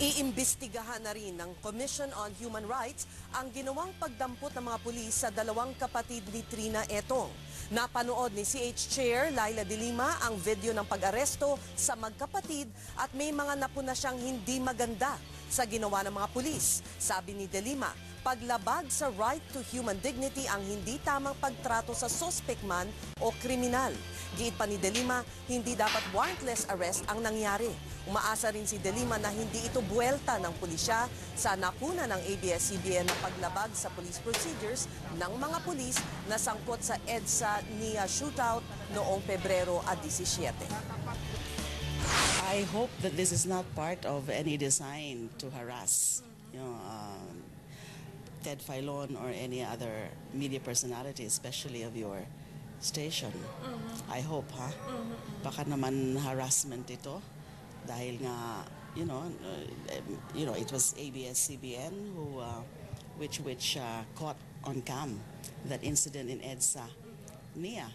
Iimbestigahan na rin ng Commission on Human Rights ang ginawang pagdampot ng mga pulis sa dalawang kapatid ni Trina Etong. Napanood ni CH Chair Laila de Lima ang video ng pag-aresto sa magkapatid at may mga napuna siyang hindi maganda sa ginawa ng mga pulis. Sabi ni de Lima, paglabag sa right to human dignity ang hindi tamang pagtrato sa suspect man o kriminal. Giit pa ni De Lima, hindi dapat warrantless arrest ang nangyari. Umaasa rin si De Lima na hindi ito buwelta ng pulisya sa napuna ng ABS-CBN na paglabag sa police procedures ng mga pulis na sangkot sa EDSA NIA shootout noong Pebrero at 17. I hope that this is not part of any design to harass, you know, um, Ted Filon or any other media personality, especially of your station. I hope, ha? Baka naman harassment ito dahil nga, you know, uh, you know, it was ABS-CBN who, uh, which which uh, caught on cam that incident in EDSA, NIA.